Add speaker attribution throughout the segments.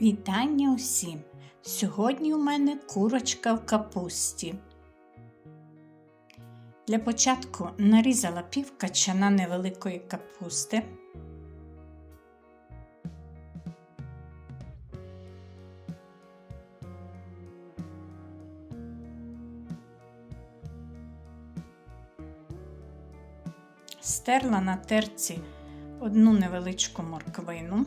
Speaker 1: Вітання усім! Сьогодні у мене курочка в капусті. Для початку нарізала пів качана невеликої капусти. Стерла на терці одну невеличку морквину.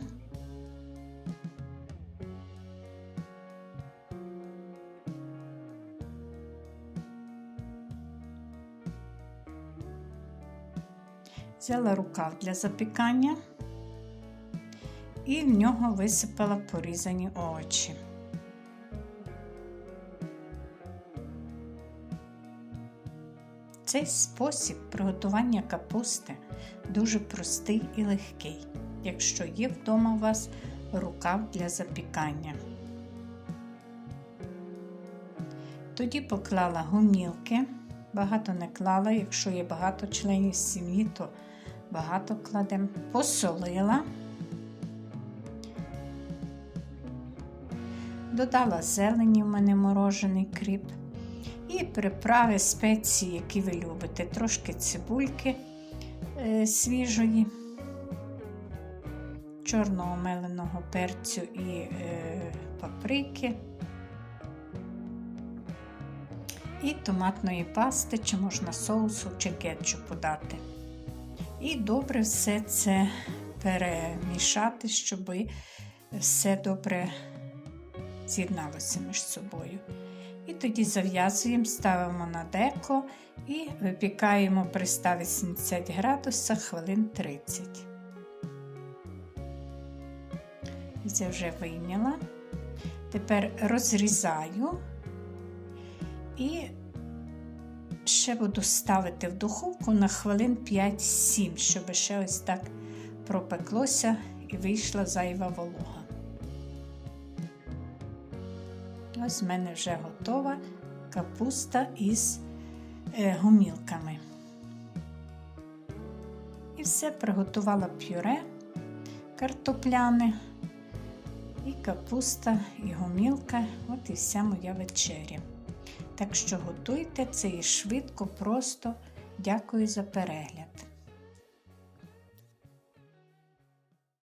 Speaker 1: Взяла рукав для запікання і в нього висипала порізані овочі. Цей спосіб приготування капусти дуже простий і легкий, якщо є вдома у вас рукав для запікання. Тоді поклала гумілки, багато не клала, якщо є багато членів сім'ї, то багато кладемо, посолила, додала зелені в мене морожений кріп. І приправи спеції, які ви любите, трошки цибульки е, свіжої, чорного меленого перцю і е, паприки, і томатної пасти, чи можна соусу, чи кетчупу дати. І добре все це перемішати, щоб все добре з'єдналося між собою. І тоді зав'язуємо, ставимо на деко і випікаємо при 180 градусах хвилин 30. Це вже вийняла. Тепер розрізаю і ще буду ставити в духовку на хвилин 5-7, щоб ще ось так пропеклося і вийшла зайва волога. Ось в мене вже готова капуста із е, гумілками. І все приготувала пюре картопляне, і капуста, і гумілка. От і вся моя вечеря. Так що готуйте це і швидко, просто дякую за перегляд.